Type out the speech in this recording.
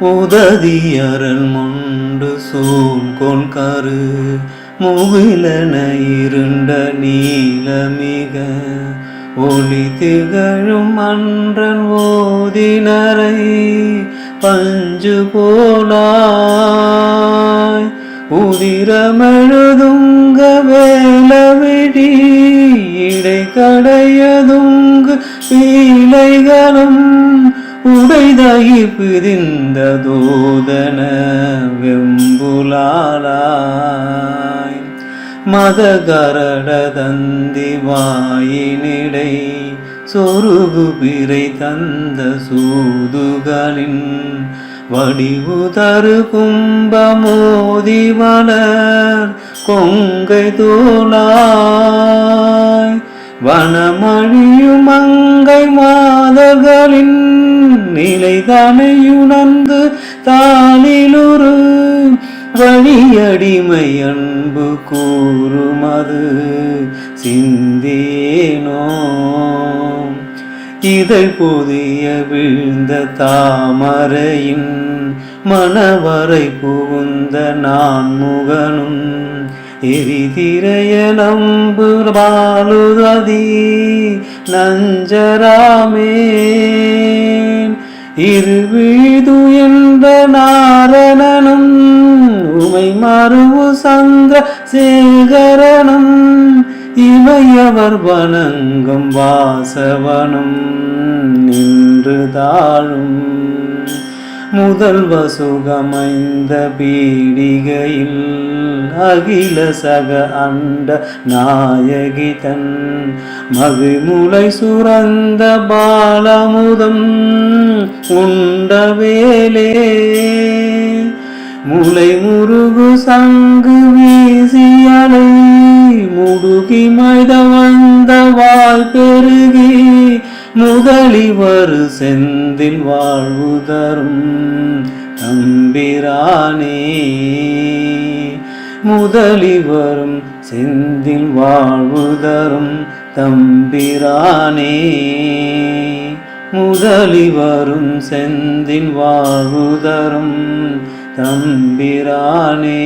உததியரல் மொண்டு சூழ்கோள் கரு முகிலன இருண்ட நீலமிக. ஒளி திகழும் அன்றன் ஓதினரை பஞ்சு போலாய் உதிரமெழுதுங்க வேலவிடி இடை கடையதுங்கு பீலைகளும் உடைதாகி பிரிந்த தோதன வெம்புலாலாய் மதகரட தந்தி வாயினிடை சொருகு பிறை தந்த சூதுகளின் வடிவு தரு கும்பமோதி மலர் கொங்கை தோளாய். வனமழியும் அங்கை மாதர்களின் நிலை தனையுணர்ந்து தாளிலுரு வழியடிமை அன்பு கூறுமது. சிந்தேனோ இதை புதிய வீழ்ந்த தாமரையின் மணவரை புகுந்த நான் முகனும் எரிதிரைய நம்பு பாலுததி நஞ்சராமே இருவிது என்ற நாரணனும் உமை மறுவு சந்திர சேகரனும் இமையவர் வணங்கும் வாசவனும் நின்று தாழும். முதல் வசுகமைந்த பீடிகையில் அகில சக அண்ட நாயகி தன் மகிமுலை சுரந்த பாலமுதம் உண்ட வேலே. முலை முருகு சங்கு வீசியலை முடுகி மைத வந்த வாய் பெருகி முதலிவர் செந்தில் வாழ்வு தரும் தம்பிரானே. முதலிவரும் செந்தில் வாழ்வு தரும் தம்பிரானே முதலிவரும் செந்தில் வாழ்வு தரும் தம்பிரானே.